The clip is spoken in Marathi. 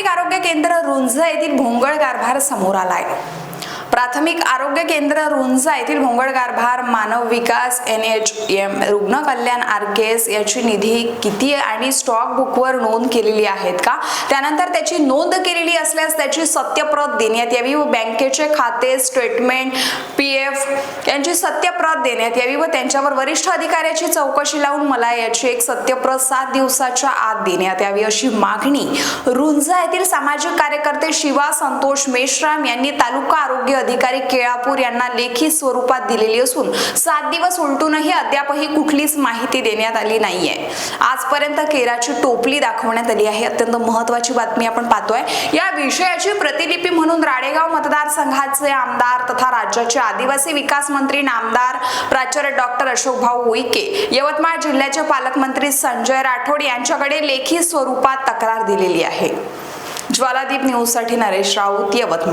प्राथमिक आरोग्य केंद्र रुंज येथील भोंगळ कारभार समोर आलाय. प्राथमिक आरोग्य केंद्र रुंजा येथील भोंगळगारभार मानव विकास एन एच एम रुग्ण कल्याण आर के एस याची निधी किती आणि स्टॉक बुकवर नोंद केलेली आहेत का? त्यानंतर त्याची नोंद केलेली असल्यास त्याची सत्यप्रत देण्यात यावी व बँकेचे खाते स्टेटमेंट पी एफ यांची सत्यप्रत देण्यात यावी व त्यांच्यावर वरिष्ठ अधिकाऱ्याची चौकशी लावून मला याची एक सत्यप्रत सात दिवसाच्या आत देण्यात यावी अशी मागणी. रुंजा येथील सामाजिक कार्यकर्ते शिवा संतोष मेश्राम यांनी तालुका आरोग्य अधिकारी केळापूर यांना लेखी स्वरूपात दिलेली असून सात दिवस उलटूनही अद्यापही कुठलीच माहिती देण्यात आली नाहीये. आजपर्यंत केराची टोपली दाखवण्यात आली आहे. अत्यंत महत्वाची बातमी आपण पाहतोय. या विषयाची प्रतिलिपी म्हणून राडेगाव मतदारसंघाचे आमदार तथा राज्याचे आदिवासी विकास मंत्री नामदार प्राचार्य डॉक्टर अशोक भाऊ उईके यवतमाळ जिल्ह्याचे पालकमंत्री संजय राठोड यांच्याकडे लेखी स्वरूपात तक्रार दिलेली आहे. ज्वालादीप न्यूजसाठी नरेश राऊत यवतमाळ.